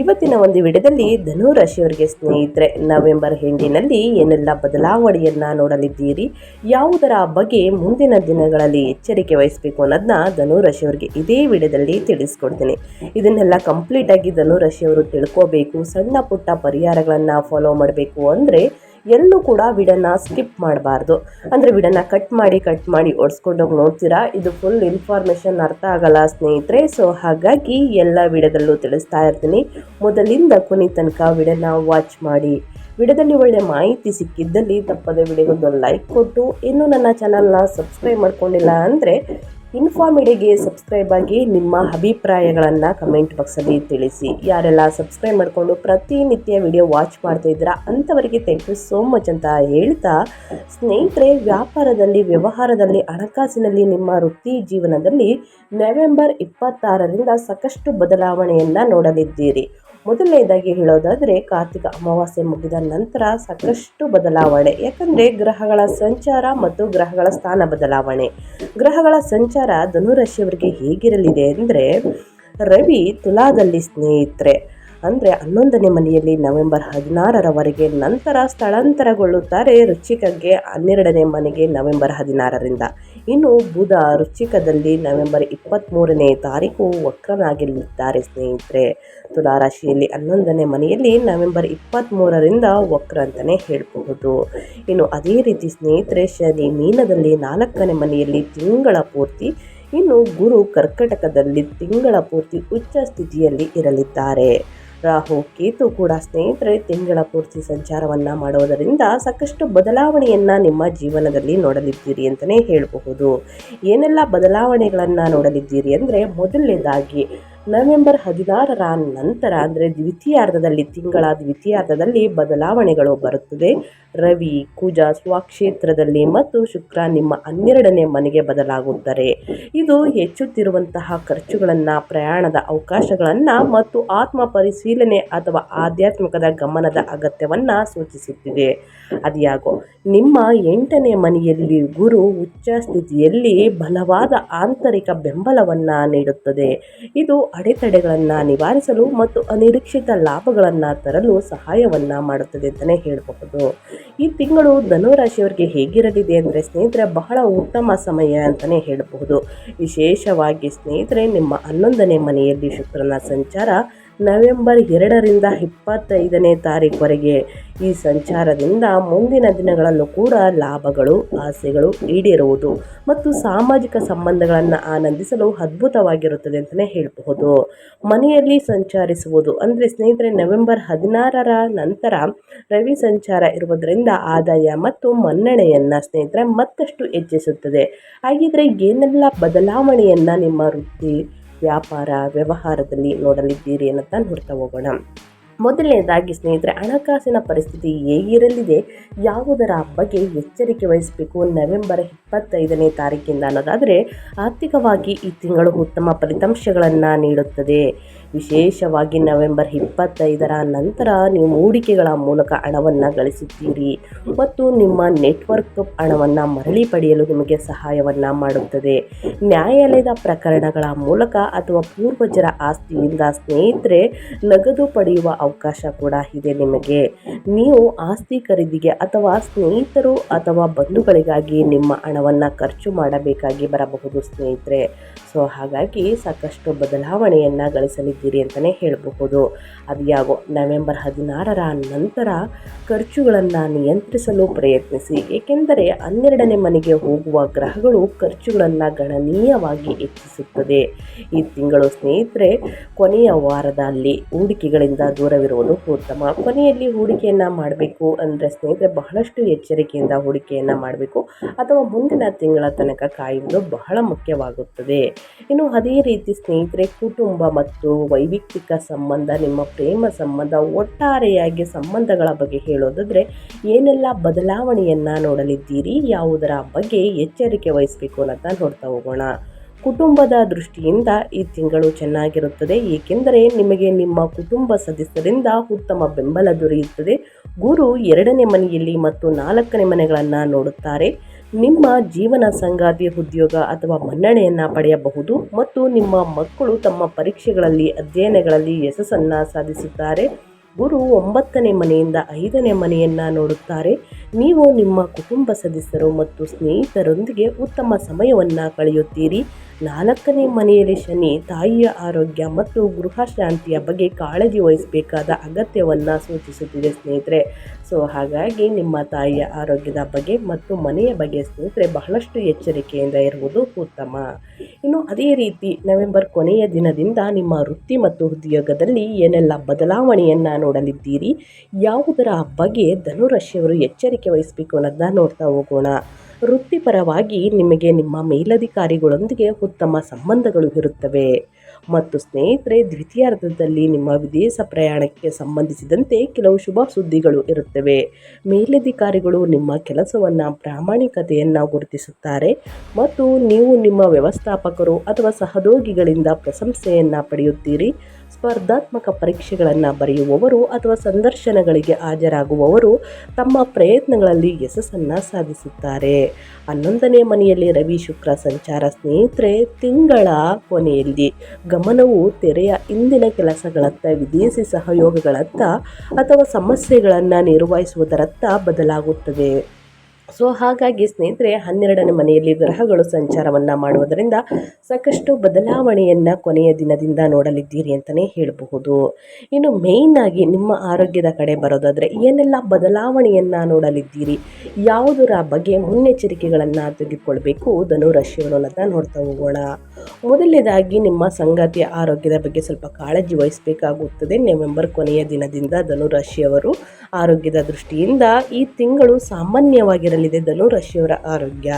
ಇವತ್ತಿನ ಒಂದು ವಿಡಿಯೋದಲ್ಲಿ ಧನು ರಾಶಿಯವರಿಗೆ ಸ್ನೇಹಿತರೆ, ನವೆಂಬರ್ ಎಂಡಿನಲ್ಲಿ ಏನೆಲ್ಲ ಬದಲಾವಣೆಯನ್ನು ನೋಡಲಿದ್ದೀರಿ? ಯಾವುದರ ಬಗ್ಗೆ ಮುಂದಿನ ದಿನಗಳಲ್ಲಿ ಎಚ್ಚರಿಕೆ ವಹಿಸಬೇಕು ಅನ್ನೋದನ್ನ ಧನು ರಾಶಿಯವರಿಗೆ ಇದೇ ವಿಡಿಯೋದಲ್ಲಿ ತಿಳಿಸ್ಕೊಡ್ತೀನಿ. ಇದನ್ನೆಲ್ಲ ಕಂಪ್ಲೀಟಾಗಿ ಧನು ರಾಶಿಯವರು ತಿಳ್ಕೋಬೇಕು, ಸಣ್ಣ ಪುಟ್ಟ ಪರಿಹಾರಗಳನ್ನು ಫಾಲೋ ಮಾಡಬೇಕು ಅಂದರೆ ಎಲ್ಲೂ ಕೂಡ ವಿಡನ್ನ ಸ್ಕಿಪ್ ಮಾಡಬಾರ್ದು. ಅಂದರೆ ವಿಡನ್ನ ಕಟ್ ಮಾಡಿ ಕಟ್ ಮಾಡಿ ಓಡಿಸ್ಕೊಂಡೋಗಿ ನೋಡ್ತೀರಾ? ಇದು ಫುಲ್ ಇನ್ಫಾರ್ಮೇಷನ್ ಅರ್ಥ ಆಗಲ್ಲ ಸ್ನೇಹಿತರೆ. ಸೊ ಹಾಗಾಗಿ ಎಲ್ಲ ವಿಡದಲ್ಲೂ ತಿಳಿಸ್ತಾ ಇರ್ತೀನಿ. ಮೊದಲಿಂದ ಕೊನೆ ತನಕ ವಿಡನ್ನ ವಾಚ್ ಮಾಡಿ. ವಿಡದಲ್ಲಿ ಒಳ್ಳೆ ಮಾಹಿತಿ ಸಿಕ್ಕಿದ್ದಲ್ಲಿ ತಪ್ಪದೆ ವಿಡಿಯೋಗೊಂದು ಲೈಕ್ ಕೊಟ್ಟು. ಇನ್ನೂ ನನ್ನ ಚಾನಲ್ನ ಸಬ್ಸ್ಕ್ರೈಬ್ ಮಾಡ್ಕೊಂಡಿಲ್ಲ ಅಂದರೆ ಇನ್ಫಾರ್ಮಿಡಿಗೆ ಸಬ್ಸ್ಕ್ರೈಬ್ ಆಗಿ ನಿಮ್ಮ ಅಭಿಪ್ರಾಯಗಳನ್ನು ಕಮೆಂಟ್ ಬಾಕ್ಸಲ್ಲಿ ತಿಳಿಸಿ. ಯಾರೆಲ್ಲ ಸಬ್ಸ್ಕ್ರೈಬ್ ಮಾಡಿಕೊಂಡು ಪ್ರತಿನಿತ್ಯ ವಿಡಿಯೋ ವಾಚ್ ಮಾಡ್ತಾ ಇದ್ದೀರಾ ಅಂಥವರಿಗೆ ಥ್ಯಾಂಕ್ ಯು ಸೋ ಮಚ್ ಅಂತ ಹೇಳ್ತಾ, ಸ್ನೇಹಿತರೆ, ವ್ಯಾಪಾರದಲ್ಲಿ, ವ್ಯವಹಾರದಲ್ಲಿ, ಹಣಕಾಸಿನಲ್ಲಿ, ನಿಮ್ಮ ವೃತ್ತಿ ಜೀವನದಲ್ಲಿ ನವೆಂಬರ್ ಇಪ್ಪತ್ತಾರರಿಂದ ಸಾಕಷ್ಟು ಬದಲಾವಣೆಯನ್ನು ನೋಡಲಿದ್ದೀರಿ. ಮೊದಲನೇದಾಗಿ ಹೇಳೋದಾದರೆ, ಕಾರ್ತಿಕ ಅಮಾವಾಸ್ಯೆ ಮುಗಿದ ನಂತರ ಸಾಕಷ್ಟು ಬದಲಾವಣೆ. ಯಾಕಂದರೆ, ಗ್ರಹಗಳ ಸಂಚಾರ ಮತ್ತು ಗ್ರಹಗಳ ಸ್ಥಾನ ಬದಲಾವಣೆ. ಗ್ರಹಗಳ ಸಂಚಾರ ಧನುರಾಶಿಯವರಿಗೆ ಹೇಗಿರಲಿದೆ ಅಂದರೆ ರವಿ ತುಲಾದಲ್ಲಿ ಸ್ನೇಹಿತರೆ. ಅಂದರೆ ಹನ್ನೊಂದನೇ ಮನೆಯಲ್ಲಿ ನವೆಂಬರ್ ಹದಿನಾರರವರೆಗೆ ನಂತರ ಸ್ಥಳಾಂತರಗೊಳ್ಳುತ್ತಾರೆ ರುಚಿಕಗೆ ಹನ್ನೆರಡನೇ ಮನೆಗೆ ನವೆಂಬರ್ ಹದಿನಾರರಿಂದ. ಇನ್ನು ಬುಧ ರುಚಿಕದಲ್ಲಿ ನವೆಂಬರ್ ಇಪ್ಪತ್ತ್ಮೂರನೇ ತಾರೀಕು ವಕ್ರನಾಗಿರಲಿದ್ದಾರೆ ಸ್ನೇಹಿತರೆ. ತುಲಾರಾಶಿಯಲ್ಲಿ ಹನ್ನೊಂದನೇ ಮನೆಯಲ್ಲಿ ನವೆಂಬರ್ ಇಪ್ಪತ್ತ್ಮೂರರಿಂದ ವಕ್ರ ಅಂತಲೇ ಹೇಳಬಹುದು. ಇನ್ನು ಅದೇ ರೀತಿ ಸ್ನೇಹಿತರೆ, ಶನಿ ಮೀನದಲ್ಲಿ ನಾಲ್ಕನೇ ಮನೆಯಲ್ಲಿ ತಿಂಗಳ ಪೂರ್ತಿ, ಇನ್ನು ಗುರು ಕರ್ಕಟಕದಲ್ಲಿ ತಿಂಗಳ ಪೂರ್ತಿ ಉಚ್ಚ ಸ್ಥಿತಿಯಲ್ಲಿ ಇರಲಿದ್ದಾರೆ. ರಾಹು ಕೇತು ಕೂಡ ಸ್ನೇಹಿತರೆ, ತಿಂಗಳ ಪೂರ್ತಿ ಸಂಚಾರವನ್ನು ಮಾಡುವುದರಿಂದ ಸಾಕಷ್ಟು ಬದಲಾವಣೆಯನ್ನು ನಿಮ್ಮ ಜೀವನದಲ್ಲಿ ನೋಡಲಿದ್ದೀರಿ ಅಂತಲೇ ಹೇಳಬಹುದು. ಏನೆಲ್ಲ ಬದಲಾವಣೆಗಳನ್ನು ನೋಡಲಿದ್ದೀರಿ ಅಂದರೆ ಮೊದಲನೇದಾಗಿ ನವೆಂಬರ್ ಹದಿನಾರರ ನಂತರ, ಅಂದರೆ ದ್ವಿತೀಯಾರ್ಧದಲ್ಲಿ, ತಿಂಗಳ ದ್ವಿತೀಯಾರ್ಧದಲ್ಲಿ ಬದಲಾವಣೆಗಳು ಬರುತ್ತದೆ. ರವಿ, ಕುಜ ಸ್ವಕ್ಷೇತ್ರದಲ್ಲಿ ಮತ್ತು ಶುಕ್ರ ನಿಮ್ಮ ಹನ್ನೆರಡನೇ ಮನೆಗೆ ಬದಲಾಗುತ್ತಾರೆ. ಇದು ಹೆಚ್ಚುತ್ತಿರುವಂತಹ ಖರ್ಚುಗಳನ್ನು, ಪ್ರಯಾಣದ ಅವಕಾಶಗಳನ್ನು ಮತ್ತು ಆತ್ಮ ಪರಿಶೀಲನೆ ಅಥವಾ ಆಧ್ಯಾತ್ಮಿಕದ ಗಮನದ ಅಗತ್ಯವನ್ನು ಸೂಚಿಸುತ್ತಿದೆ. ಅದ್ಯಾಗೋ, ನಿಮ್ಮ ಎಂಟನೇ ಮನೆಯಲ್ಲಿ ಗುರು ಉಚ್ಚ ಸ್ಥಿತಿಯಲ್ಲಿ ಬಲವಾದ ಆಂತರಿಕ ಬೆಂಬಲವನ್ನು ನೀಡುತ್ತದೆ. ಇದು ಅಡೆತಡೆಗಳನ್ನು ನಿವಾರಿಸಲು ಮತ್ತು ಅನಿರೀಕ್ಷಿತ ಲಾಭಗಳನ್ನು ತರಲು ಸಹಾಯವನ್ನು ಮಾಡುತ್ತದೆ ಅಂತಲೇ ಹೇಳಬಹುದು. ಈ ತಿಂಗಳು ಧನುರಾಶಿಯವರಿಗೆ ಹೇಗಿರಲಿದೆ ಅಂದರೆ ಸ್ನೇಹಿತರೆ ಬಹಳ ಉತ್ತಮ ಸಮಯ ಅಂತಲೇ ಹೇಳಬಹುದು. ವಿಶೇಷವಾಗಿ ಸ್ನೇಹಿತರೆ ನಿಮ್ಮ ಹನ್ನೊಂದನೇ ಮನೆಯಲ್ಲಿ ಶುಕ್ರನ ಸಂಚಾರ ನವೆಂಬರ್ ಎರಡರಿಂದ ಇಪ್ಪತ್ತೈದನೇ ತಾರೀಕುವರೆಗೆ ಈ ಸಂಚಾರದಿಂದ ಮುಂದಿನ ದಿನಗಳಲ್ಲೂ ಕೂಡ ಲಾಭಗಳು, ಆಸೆಗಳು ಈಡೇರುವುದು ಮತ್ತು ಸಾಮಾಜಿಕ ಸಂಬಂಧಗಳನ್ನು ಆನಂದಿಸಲು ಅದ್ಭುತವಾಗಿರುತ್ತದೆ ಅಂತಲೇ ಹೇಳಬಹುದು. ಮನೆಯಲ್ಲಿ ಸಂಚರಿಸುವುದು ಅಂದರೆ ಸ್ನೇಹಿತರೆ, ನವೆಂಬರ್ ಹದಿನಾರರ ನಂತರ ರವಿ ಸಂಚಾರ ಇರುವುದರಿಂದ ಆದಾಯ ಮತ್ತು ಮನ್ನಣೆಯನ್ನು ಸ್ನೇಹಿತರೆ ಮತ್ತಷ್ಟು ಹೆಚ್ಚಿಸುತ್ತದೆ. ಹಾಗಿದ್ರೆ ಏನೆಲ್ಲ ಬದಲಾವಣೆಯನ್ನು ನಿಮ್ಮ ವೃತ್ತಿ ವ್ಯಾಪಾರ, ವ್ಯವಹಾರದಲ್ಲಿ ನೋಡಲಿದ್ದೀರಿ ಅನ್ನೋದನ್ನ ನೋಡ್ತಾ ಹೋಗೋಣ. ಮೊದಲನೇದಾಗಿ ಸ್ನೇಹಿತರೆ, ಹಣಕಾಸಿನ ಪರಿಸ್ಥಿತಿ ಹೇಗಿರಲಿದೆ, ಯಾವುದರ ಬಗ್ಗೆ ಎಚ್ಚರಿಕೆ ವಹಿಸಬೇಕು ನವೆಂಬರ್ ಇಪ್ಪತ್ತೈದನೇ ತಾರೀಕಿಂದ ಅನ್ನೋದಾದರೆ, ಆರ್ಥಿಕವಾಗಿ ಈ ತಿಂಗಳು ಉತ್ತಮ ಫಲಿತಾಂಶಗಳನ್ನು ನೀಡುತ್ತದೆ. ವಿಶೇಷವಾಗಿ ನವೆಂಬರ್ ಇಪ್ಪತ್ತೈದರ ನಂತರ ನೀವು ಹೂಡಿಕೆಗಳ ಮೂಲಕ ಹಣವನ್ನು ಗಳಿಸುತ್ತೀರಿ ಮತ್ತು ನಿಮ್ಮ ನೆಟ್ವರ್ಕ್ ಹಣವನ್ನು ಮರಳಿ ಪಡೆಯಲು ನಿಮಗೆ ಸಹಾಯವನ್ನು ಮಾಡುತ್ತದೆ. ನ್ಯಾಯಾಲಯದ ಪ್ರಕರಣಗಳ ಮೂಲಕ ಅಥವಾ ಪೂರ್ವಜರ ಆಸ್ತಿಯಿಂದ ಸ್ನೇಹಿತರೆ ನಗದು ಪಡೆಯುವ ಅವಕಾಶ ಕೂಡ ಇದೆ ನಿಮಗೆ. ನೀವು ಆಸ್ತಿ ಖರೀದಿಗೆ ಅಥವಾ ಸ್ನೇಹಿತರು ಅಥವಾ ಬಂಧುಗಳಿಗಾಗಿ ನಿಮ್ಮ ಹಣವನ್ನು ಖರ್ಚು ಮಾಡಬೇಕಾಗಿ ಬರಬಹುದು ಸ್ನೇಹಿತರೆ. ಸೊ, ಹಾಗಾಗಿ ಸಾಕಷ್ಟು ಬದಲಾವಣೆಯನ್ನು ಗಳಿಸಲಿದ್ದೀರಿ ಅಂತಲೇ ಹೇಳಬಹುದು. ಅದು ಯಾಗೋ ನವೆಂಬರ್ ಹದಿನಾರರ ನಂತರ ಖರ್ಚುಗಳನ್ನು ನಿಯಂತ್ರಿಸಲು ಪ್ರಯತ್ನಿಸಿ. ಏಕೆಂದರೆ ಹನ್ನೆರಡನೇ ಮನೆಗೆ ಹೋಗುವ ಗ್ರಹಗಳು ಖರ್ಚುಗಳನ್ನು ಗಣನೀಯವಾಗಿ ಹೆಚ್ಚಿಸುತ್ತದೆ. ಈ ತಿಂಗಳು ಸ್ನೇಹಿತರೆ, ಕೊನೆಯ ವಾರದಲ್ಲಿ ಹೂಡಿಕೆಗಳಿಂದ ದೂರವಿರುವುದು ಉತ್ತಮ. ಕೊನೆಯಲ್ಲಿ ಹೂಡಿಕೆಯನ್ನು ಮಾಡಬೇಕು ಅಂದರೆ ಸ್ನೇಹಿತರೆ, ಬಹಳಷ್ಟು ಎಚ್ಚರಿಕೆಯಿಂದ ಹೂಡಿಕೆಯನ್ನು ಮಾಡಬೇಕು. ಅಥವಾ ಮುಂದಿನ ತಿಂಗಳ ತನಕ ಕಾಯುವುದು ಬಹಳ ಮುಖ್ಯವಾಗುತ್ತದೆ. ಇನ್ನು ಅದೇ ರೀತಿ ಸ್ನೇಹಿತರೆ, ಕುಟುಂಬ ಮತ್ತು ವೈಯಕ್ತಿಕ ಸಂಬಂಧ, ನಿಮ್ಮ ಪ್ರೇಮ ಸಂಬಂಧ, ಒಟ್ಟಾರೆಯಾಗಿ ಸಂಬಂಧಗಳ ಬಗ್ಗೆ ಹೇಳೋದಾದರೆ, ಏನೆಲ್ಲ ಬದಲಾವಣೆಯನ್ನು ನೋಡಲಿದ್ದೀರಿ, ಯಾವುದರ ಬಗ್ಗೆ ಎಚ್ಚರಿಕೆ ವಹಿಸಬೇಕು ಅಂತ ನೋಡ್ತಾ ಹೋಗೋಣ. ಕುಟುಂಬದ ದೃಷ್ಟಿಯಿಂದ ಈ ತಿಂಗಳು ಚೆನ್ನಾಗಿರುತ್ತದೆ, ಏಕೆಂದರೆ ನಿಮಗೆ ನಿಮ್ಮ ಕುಟುಂಬ ಸದಸ್ಯರಿಂದ ಉತ್ತಮ ಬೆಂಬಲ ದೊರೆಯುತ್ತದೆ. ಗುರು ಎರಡನೇ ಮನೆಯಲ್ಲಿ ಮತ್ತು ನಾಲ್ಕನೇ ಮನೆಗಳನ್ನು ನೋಡುತ್ತಾರೆ. ನಿಮ್ಮ ಜೀವನ ಸಂಗಾತಿ ಉದ್ಯೋಗ ಅಥವಾ ಮನ್ನಣೆಯನ್ನು ಪಡೆಯಬಹುದು ಮತ್ತು ನಿಮ್ಮ ಮಕ್ಕಳು ತಮ್ಮ ಪರೀಕ್ಷೆಗಳಲ್ಲಿ, ಅಧ್ಯಯನಗಳಲ್ಲಿ ಯಶಸ್ಸನ್ನು ಸಾಧಿಸುತ್ತಾರೆ. ಗುರು ಒಂಬತ್ತನೇ ಮನೆಯಿಂದ ಐದನೇ ಮನೆಯನ್ನು ನೋಡುತ್ತಾರೆ. ನೀವು ನಿಮ್ಮ ಕುಟುಂಬ ಸದಸ್ಯರು ಮತ್ತು ಸ್ನೇಹಿತರೊಂದಿಗೆ ಉತ್ತಮ ಸಮಯವನ್ನು ಕಳೆಯುತ್ತೀರಿ. ನಾಲ್ಕನೇ ಮನೆಯಲ್ಲಿ ಶನಿ, ತಾಯಿಯ ಆರೋಗ್ಯ ಮತ್ತು ಗೃಹ ಶಾಂತಿಯ ಬಗ್ಗೆ ಕಾಳಜಿ ವಹಿಸಬೇಕಾದ ಅಗತ್ಯವನ್ನು ಸೂಚಿಸುತ್ತಿದೆ ಸ್ನೇಹಿತರೆ. ಸೊ ಹಾಗಾಗಿ ನಿಮ್ಮ ತಾಯಿಯ ಆರೋಗ್ಯದ ಬಗ್ಗೆ ಮತ್ತು ಮನೆಯ ಬಗ್ಗೆ ಸ್ನೇಹಿತರೆ ಬಹಳಷ್ಟು ಎಚ್ಚರಿಕೆಯಿಂದ ಇರುವುದು ಉತ್ತಮ. ಇನ್ನು ಅದೇ ರೀತಿ ನವೆಂಬರ್ ಕೊನೆಯ ದಿನದಿಂದ ನಿಮ್ಮ ವೃತ್ತಿ ಮತ್ತು ಉದ್ಯೋಗದಲ್ಲಿ ಏನೆಲ್ಲ ಬದಲಾವಣೆಯನ್ನು ನೋಡಲಿದ್ದೀರಿ? ಯಾವುದರ ಬಗ್ಗೆ ಧನುರಾಶಿಯವರು ಎಚ್ಚರಿಕೆ ವಹಿಸಬೇಕು ಅನ್ನೋದನ್ನ ನೋಡ್ತಾ ಹೋಗೋಣ. ವೃತ್ತಿಪರವಾಗಿ ನಿಮಗೆ ನಿಮ್ಮ ಮೇಲಧಿಕಾರಿಗಳೊಂದಿಗೆ ಉತ್ತಮ ಸಂಬಂಧಗಳು ಇರುತ್ತವೆ. ಮತ್ತು ಸ್ನೇಹಿತರೆ, ದ್ವಿತೀಯಾರ್ಧದಲ್ಲಿ ನಿಮ್ಮ ವಿದೇಶ ಪ್ರಯಾಣಕ್ಕೆ ಸಂಬಂಧಿಸಿದಂತೆ ಕೆಲವು ಶುಭ ಸುದ್ದಿಗಳು ಇರುತ್ತವೆ. ಮೇಲಧಿಕಾರಿಗಳು ನಿಮ್ಮ ಕೆಲಸವನ್ನು ಪ್ರಾಮಾಣಿಕತೆಯನ್ನು ಗುರುತಿಸುತ್ತಾರೆ ಮತ್ತು ನೀವು ನಿಮ್ಮ ವ್ಯವಸ್ಥಾಪಕರು ಅಥವಾ ಸಹೋದ್ಯೋಗಿಗಳಿಂದ ಪ್ರಶಂಸೆಯನ್ನು ಪಡೆಯುತ್ತೀರಿ. ಸ್ಪರ್ಧಾತ್ಮಕ ಪರೀಕ್ಷೆಗಳನ್ನು ಬರೆಯುವವರು ಅಥವಾ ಸಂದರ್ಶನಗಳಿಗೆ ಹಾಜರಾಗುವವರು ತಮ್ಮ ಪ್ರಯತ್ನಗಳಲ್ಲಿ ಯಶಸ್ಸನ್ನು ಸಾಧಿಸುತ್ತಾರೆ. ಹನ್ನೊಂದನೇ ಮನೆಯಲ್ಲಿ ರವಿ ಶುಕ್ರ ಸಂಚಾರ ಸ್ನೇಹಿತರೆ, ತಿಂಗಳ ಕೊನೆಯಲ್ಲಿ ಗಮನವು ತೆರೆಯ ಇಂದಿನ ಕೆಲಸಗಳತ್ತ, ವಿದೇಶಿ ಸಹಯೋಗಗಳತ್ತ ಅಥವಾ ಸಮಸ್ಯೆಗಳನ್ನು ನಿರ್ವಹಿಸುವುದರತ್ತ ಬದಲಾಗುತ್ತದೆ. ಸೊ ಹಾಗಾಗಿ ಸ್ನೇಹಿತರೆ, ಹನ್ನೆರಡನೇ ಮನೆಯಲ್ಲಿ ಗ್ರಹಗಳು ಸಂಚಾರವನ್ನು ಮಾಡುವುದರಿಂದ ಸಾಕಷ್ಟು ಬದಲಾವಣೆಯನ್ನು ಕೊನೆಯ ದಿನದಿಂದ ನೋಡಲಿದ್ದೀರಿ ಅಂತಲೇ ಹೇಳಬಹುದು. ಇನ್ನು ಮೇಯ್ನಾಗಿ ನಿಮ್ಮ ಆರೋಗ್ಯದ ಕಡೆ ಬರೋದಾದರೆ, ಏನೆಲ್ಲ ಬದಲಾವಣೆಯನ್ನು ನೋಡಲಿದ್ದೀರಿ, ಯಾವುದರ ಬಗ್ಗೆ ಮುನ್ನೆಚ್ಚರಿಕೆಗಳನ್ನು ತೆಗೆದುಕೊಳ್ಬೇಕು ಧನುರಾಶಿಗಳು ಅಂತ ನೋಡ್ತಾ ಹೋಗೋಣ. ಮೊದಲನೇದಾಗಿ ನಿಮ್ಮ ಸಂಗಾತಿಯ ಆರೋಗ್ಯದ ಬಗ್ಗೆ ಸ್ವಲ್ಪ ಕಾಳಜಿ ವಹಿಸಬೇಕಾಗುತ್ತದೆ. ನವೆಂಬರ್ ಕೊನೆಯ ದಿನದಿಂದ ಧನುರಾಶಿಯವರು ಆರೋಗ್ಯದ ದೃಷ್ಟಿಯಿಂದ ಈ ತಿಂಗಳು ಸಾಮಾನ್ಯವಾಗಿರಲಿದೆ. ಧನುರಾಶಿಯವರ ಆರೋಗ್ಯ.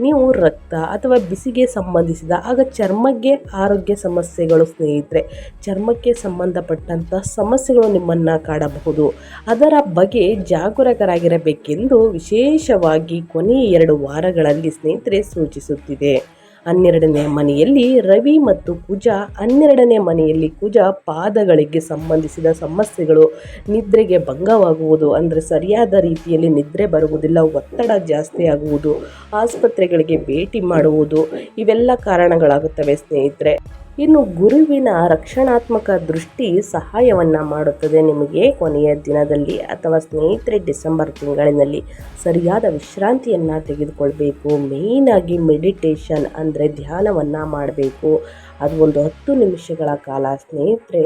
ನೀವು ರಕ್ತ ಅಥವಾ ಬಿಸಿಗೆ ಸಂಬಂಧಿಸಿದ ಆಗ ಚರ್ಮಕ್ಕೆ ಆರೋಗ್ಯ ಸಮಸ್ಯೆಗಳು ಸ್ನೇಹಿತರೆ, ಚರ್ಮಕ್ಕೆ ಸಂಬಂಧಪಟ್ಟಂಥ ಸಮಸ್ಯೆಗಳು ನಿಮ್ಮನ್ನು ಕಾಡಬಹುದು. ಅದರ ಬಗ್ಗೆ ಜಾಗರೂಕರಾಗಿರಬೇಕೆಂದು ವಿಶೇಷವಾಗಿ ಕೊನೆಯ ಎರಡು ವಾರಗಳಲ್ಲಿ ಸ್ನೇಹಿತರೆ ಸೂಚಿಸುತ್ತಿದೆ. ಹನ್ನೆರಡನೇ ಮನೆಯಲ್ಲಿ ರವಿ ಮತ್ತು ಕುಜ ಹನ್ನೆರಡನೇ ಮನೆಯಲ್ಲಿ ಕುಜ ಪಾದಗಳಿಗೆ ಸಂಬಂಧಿಸಿದ ಸಮಸ್ಯೆಗಳು, ನಿದ್ರೆಗೆ ಭಂಗವಾಗುವುದು, ಅಂದರೆ ಸರಿಯಾದ ರೀತಿಯಲ್ಲಿ ನಿದ್ರೆ ಬರುವುದಿಲ್ಲ, ಒತ್ತಡ ಜಾಸ್ತಿ ಆಗುವುದು, ಆಸ್ಪತ್ರೆಗಳಿಗೆ ಭೇಟಿ ಮಾಡುವುದು, ಇವೆಲ್ಲ ಕಾರಣಗಳಾಗುತ್ತವೆ ಸ್ನೇಹಿತರೆ. ಇನ್ನು ಗುರುವಿನ ರಕ್ಷಣಾತ್ಮಕ ದೃಷ್ಟಿ ಸಹಾಯವನ್ನು ಮಾಡುತ್ತದೆ ನಿಮಗೆ ಕೊನೆಯ ದಿನದಲ್ಲಿ ಅಥವಾ ಸ್ನೇಹಿತರೆ ಡಿಸೆಂಬರ್ ತಿಂಗಳಿನಲ್ಲಿ. ಸರಿಯಾದ ವಿಶ್ರಾಂತಿಯನ್ನು ತೆಗೆದುಕೊಳ್ಬೇಕು. ಮೇಯ್ನಾಗಿ ಮೆಡಿಟೇಷನ್ ಅಂದರೆ ಧ್ಯಾನವನ್ನು ಮಾಡಬೇಕು. ಅದು ಒಂದು ಹತ್ತು ನಿಮಿಷಗಳ ಕಾಲ ಸ್ನೇಹಿತರೆ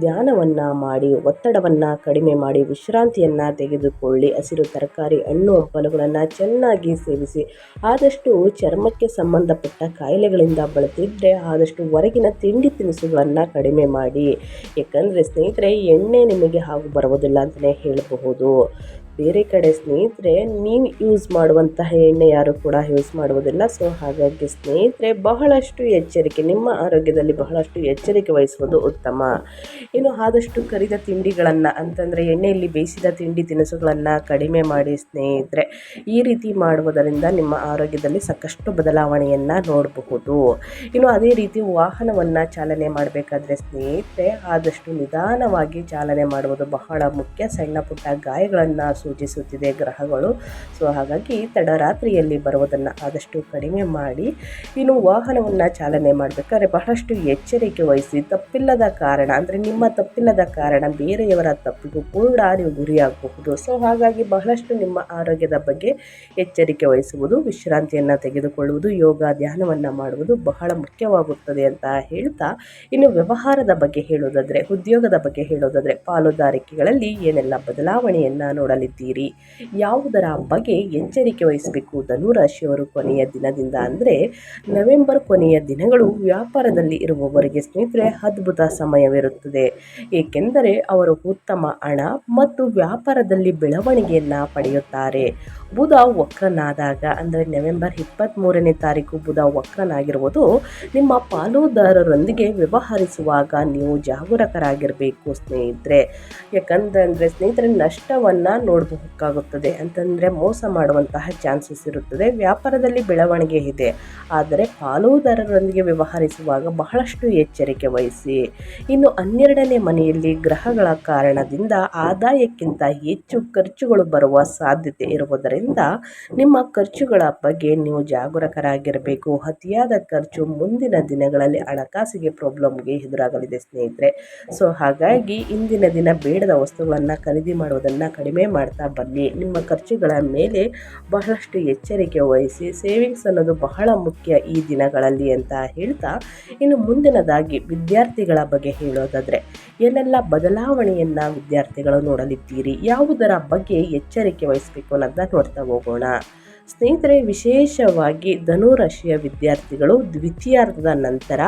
ಧ್ಯಾನವನ್ನು ಮಾಡಿ, ಒತ್ತಡವನ್ನು ಕಡಿಮೆ ಮಾಡಿ, ವಿಶ್ರಾಂತಿಯನ್ನು ತೆಗೆದುಕೊಳ್ಳಿ. ಹಸಿರು ತರಕಾರಿ, ಹಣ್ಣು, ಹಂಪಲುಗಳನ್ನು ಚೆನ್ನಾಗಿ ಸೇವಿಸಿ. ಆದಷ್ಟು ಚರ್ಮಕ್ಕೆ ಸಂಬಂಧಪಟ್ಟ ಕಾಯಿಲೆಗಳಿಂದ ಬಳಲ್ತಿದ್ರೆ ಆದಷ್ಟು ಹೊರಗಿನ ತಿಂಡಿ ತಿನಿಸುಗಳನ್ನು ಕಡಿಮೆ ಮಾಡಿ. ಏಕೆಂದರೆ ಸ್ನೇಹಿತರೆ ಎಣ್ಣೆ ನಿಮಗೆ ಹಾಗೂ ಬರುವುದಿಲ್ಲ ಅಂತಲೇ ಹೇಳಬಹುದು. ಬೇರೆ ಕಡೆ ಸ್ನೇಹಿತರೆ ನೀವು ಯೂಸ್ ಮಾಡುವಂತಹ ಎಣ್ಣೆ ಯಾರು ಕೂಡ ಯೂಸ್ ಮಾಡುವುದಿಲ್ಲ. ಸೊ ಹಾಗಾಗಿ ಸ್ನೇಹಿತರೆ, ಬಹಳಷ್ಟು ಎಚ್ಚರಿಕೆ, ನಿಮ್ಮ ಆರೋಗ್ಯದಲ್ಲಿ ಬಹಳಷ್ಟು ಎಚ್ಚರಿಕೆ ವಹಿಸುವುದು ಉತ್ತಮ. ಇನ್ನು ಆದಷ್ಟು ಕರಿದ ತಿಂಡಿಗಳನ್ನು, ಅಂತಂದರೆ ಎಣ್ಣೆಯಲ್ಲಿ ಬೇಯಿಸಿದ ತಿಂಡಿ ತಿನಿಸುಗಳನ್ನು ಕಡಿಮೆ ಮಾಡಿ ಸ್ನೇಹಿತರೆ. ಈ ರೀತಿ ಮಾಡುವುದರಿಂದ ನಿಮ್ಮ ಆರೋಗ್ಯದಲ್ಲಿ ಸಾಕಷ್ಟು ಬದಲಾವಣೆಯನ್ನು ನೋಡಬಹುದು. ಇನ್ನು ಅದೇ ರೀತಿ ವಾಹನವನ್ನು ಚಾಲನೆ ಮಾಡಬೇಕಾದ್ರೆ ಸ್ನೇಹಿತರೆ, ಆದಷ್ಟು ನಿಧಾನವಾಗಿ ಚಾಲನೆ ಮಾಡುವುದು ಬಹಳ ಮುಖ್ಯ. ಸಣ್ಣ ಪುಟ್ಟ ಗಾಯಗಳನ್ನು ಸೂಚಿಸುತ್ತಿದೆ ಗ್ರಹಗಳು. ಸೊ ಹಾಗಾಗಿ ತಡರಾತ್ರಿಯಲ್ಲಿ ಬರುವುದನ್ನು ಆದಷ್ಟು ಕಡಿಮೆ ಮಾಡಿ, ಇನ್ನು ವಾಹನವನ್ನು ಚಾಲನೆ ಮಾಡಬೇಕಾದ್ರೆ ಬಹಳಷ್ಟು ಎಚ್ಚರಿಕೆ ವಹಿಸಿ ತಪ್ಪಿಲ್ಲದ ಕಾರಣ, ಅಂದರೆ ನಿಮ್ಮ ತಪ್ಪಿಲ್ಲದ ಕಾರಣ ಬೇರೆಯವರ ತಪ್ಪಿಗೂ ಕೂಡ ನೀವು ಗುರಿಯಾಗಬಹುದು. ಸೊ ಹಾಗಾಗಿ ಬಹಳಷ್ಟು ನಿಮ್ಮ ಆರೋಗ್ಯದ ಬಗ್ಗೆ ಎಚ್ಚರಿಕೆ ವಹಿಸುವುದು, ವಿಶ್ರಾಂತಿಯನ್ನು ತೆಗೆದುಕೊಳ್ಳುವುದು, ಯೋಗ, ಧ್ಯಾನವನ್ನು ಮಾಡುವುದು ಬಹಳ ಮುಖ್ಯವಾಗುತ್ತದೆ ಅಂತ ಹೇಳ್ತಾ, ಇನ್ನು ವ್ಯವಹಾರದ ಬಗ್ಗೆ ಹೇಳೋದಾದರೆ ಉದ್ಯೋಗದ ಬಗ್ಗೆ ಹೇಳೋದಾದರೆ ಪಾಲುದಾರಿಕೆಗಳಲ್ಲಿ ಏನೆಲ್ಲ ಬದಲಾವಣೆಯನ್ನು ನೋಡಲಿದ್ದೀರಿ ಯಾವುದರ ಬಗ್ಗೆ ಎಚ್ಚರಿಕೆ ವಹಿಸಬೇಕು? ಧನುರಾಶಿಯವರು ಕೊನೆಯ ದಿನದಿಂದ ಅಂದರೆ ನವೆಂಬರ್ ಕೊನೆಯ ದಿನಗಳು ವ್ಯಾಪಾರದಲ್ಲಿ ಇರುವವರಿಗೆ ಸ್ನೇಹಿತರೆ ಅದ್ಭುತ ಸಮಯವಿರುತ್ತದೆ. ಏಕೆಂದರೆ ಅವರು ಉತ್ತಮ ಹಣ ಮತ್ತು ವ್ಯಾಪಾರದಲ್ಲಿ ಬೆಳವಣಿಗೆಯನ್ನು ಪಡೆಯುತ್ತಾರೆ. ಬುಧ ವಕ್ರನಾದಾಗ ಅಂದರೆ ನವೆಂಬರ್ ಇಪ್ಪತ್ತ್ಮೂರನೇ ತಾರೀಕು ಬುಧ ವಕ್ರನಾಗಿರುವುದು ನಿಮ್ಮ ಪಾಲುದಾರರೊಂದಿಗೆ ವ್ಯವಹರಿಸುವಾಗ ನೀವು ಜಾಗರೂಕರಾಗಿರಬೇಕು ಸ್ನೇಹಿತರೆ. ಯಾಕಂದ್ರೆ ಸ್ನೇಹಿತರೆ, ನಷ್ಟವನ್ನು ನೋಡ ನೋಡಬಹುದಾಗುತ್ತದೆ ಅಂತಂದರೆ ಮೋಸ ಮಾಡುವಂತಹ ಚಾನ್ಸಸ್ ಇರುತ್ತದೆ. ವ್ಯಾಪಾರದಲ್ಲಿ ಬೆಳವಣಿಗೆ ಇದೆ. ಆದರೆ ಪಾಲುದಾರರೊಂದಿಗೆ ವ್ಯವಹರಿಸುವಾಗ ಬಹಳಷ್ಟು ಎಚ್ಚರಿಕೆ ವಹಿಸಿ. ಇನ್ನು ಹನ್ನೆರಡನೇ ಮನೆಯಲ್ಲಿ ಗ್ರಹಗಳ ಕಾರಣದಿಂದ ಆದಾಯಕ್ಕಿಂತ ಹೆಚ್ಚು ಖರ್ಚುಗಳು ಬರುವ ಸಾಧ್ಯತೆ ಇರುವುದರಿಂದ ನಿಮ್ಮ ಖರ್ಚುಗಳ ಬಗ್ಗೆ ನೀವು ಜಾಗರೂಕರಾಗಿರಬೇಕು. ಅತಿಯಾದ ಖರ್ಚು ಮುಂದಿನ ದಿನಗಳಲ್ಲಿ ಹಣಕಾಸಿಗೆ ಪ್ರಾಬ್ಲಮ್ಗೆ ಎದುರಾಗಲಿದೆ ಸ್ನೇಹಿತರೆ. ಸೊ ಹಾಗಾಗಿ ಇಂದಿನ ದಿನ ಬೇಡದ ವಸ್ತುಗಳನ್ನು ಖರೀದಿ ಮಾಡುವುದನ್ನು ಕಡಿಮೆ ಮಾಡ್ತಾ ಬನ್ನಿ. ನಿಮ್ಮ ಖರ್ಚುಗಳ ಮೇಲೆ ಬಹಳಷ್ಟು ಎಚ್ಚರಿಕೆ ವಹಿಸಿ. ಸೇವಿಂಗ್ಸ್ ಅನ್ನೋದು ಬಹಳ ಮುಖ್ಯ ಈ ದಿನಗಳಲ್ಲಿ ಅಂತ ಹೇಳ್ತಾ ಇನ್ನು ಮುಂದಿನದಾಗಿ ವಿದ್ಯಾರ್ಥಿಗಳ ಬಗ್ಗೆ ಹೇಳೋದಾದರೆ, ಏನೆಲ್ಲ ಬದಲಾವಣೆಯನ್ನು ವಿದ್ಯಾರ್ಥಿಗಳು ನೋಡಲಿದ್ದೀರಿ? ಯಾವುದರ ಬಗ್ಗೆ ಎಚ್ಚರಿಕೆ ವಹಿಸಬೇಕು ಅನ್ನೋದನ್ನ ನೋಡ್ತಾ ಹೋಗೋಣ. ಸ್ನೇಹಿತರೆ, ವಿಶೇಷವಾಗಿ ಧನುರಾಶಿಯ ವಿದ್ಯಾರ್ಥಿಗಳು ದ್ವಿತೀಯಾರ್ಧದ ನಂತರ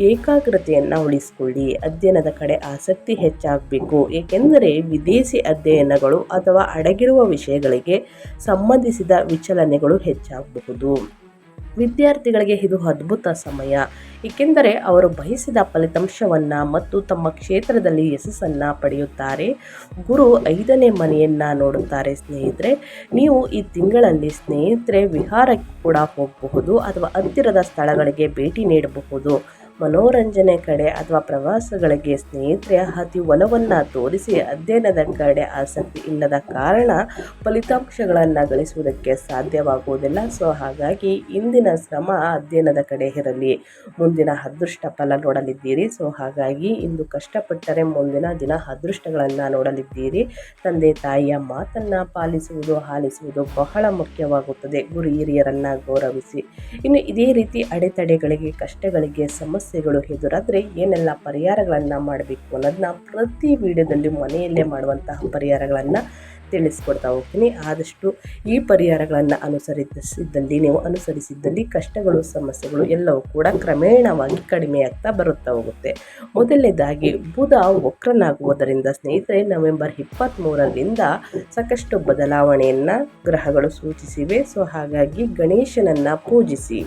ಏಕಾಗ್ರತೆಯನ್ನು ಉಳಿಸಿಕೊಳ್ಳಿ. ಅಧ್ಯಯನದ ಕಡೆ ಆಸಕ್ತಿ ಹೆಚ್ಚಾಗಬೇಕು. ಏಕೆಂದರೆ ವಿದೇಶಿ ಅಧ್ಯಯನಗಳು ಅಥವಾ ಅಡಗಿರುವ ವಿಷಯಗಳಿಗೆ ಸಂಬಂಧಿಸಿದ ವಿಚಲನೆಗಳು ಹೆಚ್ಚಾಗಬಹುದು. ವಿದ್ಯಾರ್ಥಿಗಳಿಗೆ ಇದು ಅದ್ಭುತ ಸಮಯ. ಏಕೆಂದರೆ ಅವರು ಬಯಸಿದ ಫಲಿತಾಂಶವನ್ನು ಮತ್ತು ತಮ್ಮ ಕ್ಷೇತ್ರದಲ್ಲಿ ಯಶಸ್ಸನ್ನು ಪಡೆಯುತ್ತಾರೆ. ಗುರು ಐದನೇ ಮನೆಯನ್ನು ನೋಡುತ್ತಾರೆ ಸ್ನೇಹಿತರೆ. ನೀವು ಈ ತಿಂಗಳಲ್ಲಿ ಸ್ನೇಹಿತರೆ ವಿಹಾರಕ್ಕೆ ಕೂಡ ಹೋಗಬಹುದು ಅಥವಾ ಹತ್ತಿರದ ಸ್ಥಳಗಳಿಗೆ ಭೇಟಿ ನೀಡಬಹುದು. ಮನೋರಂಜನೆ ಕಡೆ ಅಥವಾ ಪ್ರವಾಸಗಳಿಗೆ ಸ್ನೇಹಿತರೆ, ಅತಿ ಒಲವನ್ನು ತೋರಿಸಿ ಅಧ್ಯಯನದ ಕಡೆ ಆಸಕ್ತಿ ಇಲ್ಲದ ಕಾರಣ ಫಲಿತಾಂಶಗಳನ್ನು ಗಳಿಸುವುದಕ್ಕೆ ಸಾಧ್ಯವಾಗುವುದಿಲ್ಲ. ಸೊ, ಹಾಗಾಗಿ ಇಂದಿನ ಶ್ರಮ ಅಧ್ಯಯನದ ಕಡೆ ಇರಲಿ. ಮುಂದಿನ ಅದೃಷ್ಟ ಫಲ ನೋಡಲಿದ್ದೀರಿ. ಸೊ, ಹಾಗಾಗಿ ಇಂದು ಕಷ್ಟಪಟ್ಟರೆ ಮುಂದಿನ ದಿನ ಅದೃಷ್ಟಗಳನ್ನು ನೋಡಲಿದ್ದೀರಿ. ತಂದೆ, ತಾಯಿಯ ಮಾತನ್ನು ಪಾಲಿಸುವುದು, ಆಲಿಸುವುದು ಬಹಳ ಮುಖ್ಯವಾಗುತ್ತದೆ. ಗುರು ಹಿರಿಯರನ್ನು ಗೌರವಿಸಿ. ಇನ್ನು ಇದೇ ರೀತಿ ಅಡೆತಡೆಗಳಿಗೆ, ಕಷ್ಟಗಳಿಗೆ ಸಮಸ್ಯೆಗಳು ಎದುರಾದರೆ ಏನೆಲ್ಲ ಪರಿಹಾರಗಳನ್ನು ಮಾಡಬೇಕು ಅನ್ನೋದನ್ನ ಪ್ರತಿ ವಿಡಿಯೋದಲ್ಲಿ ಮನೆಯಲ್ಲೇ ಮಾಡುವಂತಹ ಪರಿಹಾರಗಳನ್ನು ತಿಳಿಸ್ಕೊಡ್ತಾ ಹೋಗ್ತೀನಿ. ಆದಷ್ಟು ಈ ಪರಿಹಾರಗಳನ್ನು ಅನುಸರಿಸಿದ್ದಲ್ಲಿ ನೀವು ಅನುಸರಿಸಿದ್ದಲ್ಲಿ ಕಷ್ಟಗಳು, ಸಮಸ್ಯೆಗಳು ಎಲ್ಲವೂ ಕೂಡ ಕ್ರಮೇಣವಾಗಿ ಕಡಿಮೆಯಾಗ್ತಾ ಬರುತ್ತಾ ಹೋಗುತ್ತೆ. ಮೊದಲನೇದಾಗಿ, ಬುಧ ವಕ್ರನಾಗುವುದರಿಂದ ಸ್ನೇಹಿತರೆ, ನವೆಂಬರ್ ಇಪ್ಪತ್ತ್ಮೂರರಿಂದ ಸಾಕಷ್ಟು ಬದಲಾವಣೆಯನ್ನು ಗ್ರಹಗಳು ಸೂಚಿಸಿವೆ. ಸೊ, ಹಾಗಾಗಿ ಗಣೇಶನನ್ನು ಪೂಜಿಸಿ.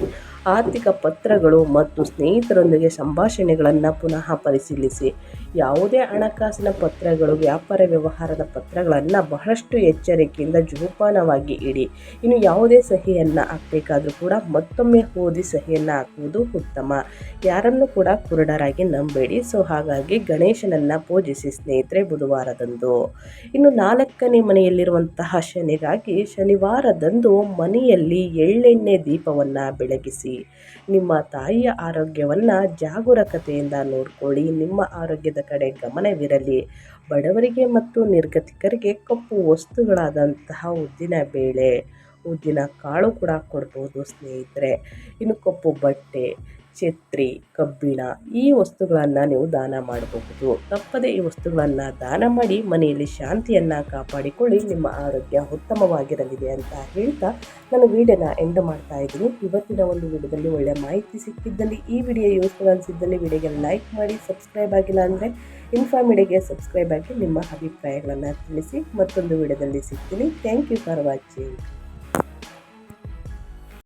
ಆರ್ಥಿಕ ಪತ್ರಗಳು ಮತ್ತು ಸ್ನೇಹಿತರೊಂದಿಗೆ ಸಂಭಾಷಣೆಗಳನ್ನು ಪುನಃ ಪರಿಶೀಲಿಸಿ. ಯಾವುದೇ ಹಣಕಾಸಿನ ಪತ್ರಗಳು, ವ್ಯಾಪಾರ ವ್ಯವಹಾರದ ಪತ್ರಗಳನ್ನು ಬಹಳಷ್ಟು ಎಚ್ಚರಿಕೆಯಿಂದ ಜೋಪಾನವಾಗಿ ಇಡಿ. ಇನ್ನು ಯಾವುದೇ ಸಹಿಯನ್ನು ಹಾಕಬೇಕಾದ್ರೂ ಕೂಡ ಮತ್ತೊಮ್ಮೆ ಓದಿ ಸಹಿಯನ್ನು ಹಾಕುವುದು ಉತ್ತಮ. ಯಾರನ್ನು ಕೂಡ ಕುರುಡರಾಗಿ ನಂಬೇಡಿ. ಸೊ, ಹಾಗಾಗಿ ಗಣೇಶನನ್ನು ಪೂಜಿಸಿ ಸ್ನೇಹಿತರೆ, ಬುಧವಾರದಂದು. ಇನ್ನು ನಾಲ್ಕನೇ ಮನೆಯಲ್ಲಿರುವಂತಹ ಶನಿಗಾಗಿ ಶನಿವಾರದಂದು ಮನೆಯಲ್ಲಿ ಎಳ್ಳೆಣ್ಣೆ ದೀಪವನ್ನು ಬೆಳಗಿಸಿ, ನಿಮ್ಮ ತಾಯಿಯ ಆರೋಗ್ಯವನ್ನು ಜಾಗರೂಕತೆಯಿಂದ ನೋಡಿಕೊಳ್ಳಿ. ನಿಮ್ಮ ಆರೋಗ್ಯದ ಕಡೆ ಗಮನವಿರಲಿ. ಬಡವರಿಗೆ ಮತ್ತು ನಿರ್ಗತಿಕರಿಗೆ ಕಪ್ಪು ವಸ್ತುಗಳಾದಂತಹ ಉದ್ದಿನ ಬೇಳೆ, ಉದ್ದಿನ ಕಾಳು ಕೂಡ ಕೊಡ್ಬೋದು ಸ್ನೇಹಿತರೆ. ಇನ್ನು ಕಪ್ಪು ಬಟ್ಟೆ ಛತ್ರಿ, ಕಬ್ಬಿಣ ಈ ವಸ್ತುಗಳನ್ನು ನೀವು ದಾನ ಮಾಡಬಹುದು. ತಪ್ಪದೆ ಈ ವಸ್ತುಗಳನ್ನು ದಾನ ಮಾಡಿ ಮನೆಯಲ್ಲಿ ಶಾಂತಿಯನ್ನು ಕಾಪಾಡಿಕೊಳ್ಳಿ, ನಿಮ್ಮ ಆರೋಗ್ಯ ಉತ್ತಮವಾಗಿರಲಿದೆ ಅಂತ ಹೇಳ್ತಾ ನಾನು ವಿಡಿಯೋನ ಎಂಡ್ ಮಾಡ್ತಾ ಇದ್ದೀನಿ. ಇವತ್ತಿನ ಒಂದು ವಿಡಿಯೋದಲ್ಲಿ ಒಳ್ಳೆಯ ಮಾಹಿತಿ ಸಿಕ್ಕಿದ್ದಲ್ಲಿ, ಈ ವಿಡಿಯೋ ಯೂಸ್ಫುಲ್ ಅನಿಸಿದ್ದಲ್ಲಿ ವಿಡಿಯೋಗೆ ಲೈಕ್ ಮಾಡಿ ಸಬ್ಸ್ಕ್ರೈಬ್ ಆಗಿಲ್ಲ ಅಂದರೆ ಇನ್ಫಾರ್ಮಿಡಿಗೆ ಸಬ್ಸ್ಕ್ರೈಬ್ ಆಗಿ ನಿಮ್ಮ ಅಭಿಪ್ರಾಯಗಳನ್ನು ತಿಳಿಸಿ ಮತ್ತೊಂದು ವಿಡಿಯೋದಲ್ಲಿ ಸಿಗ್ತೀನಿ. Thank you for watching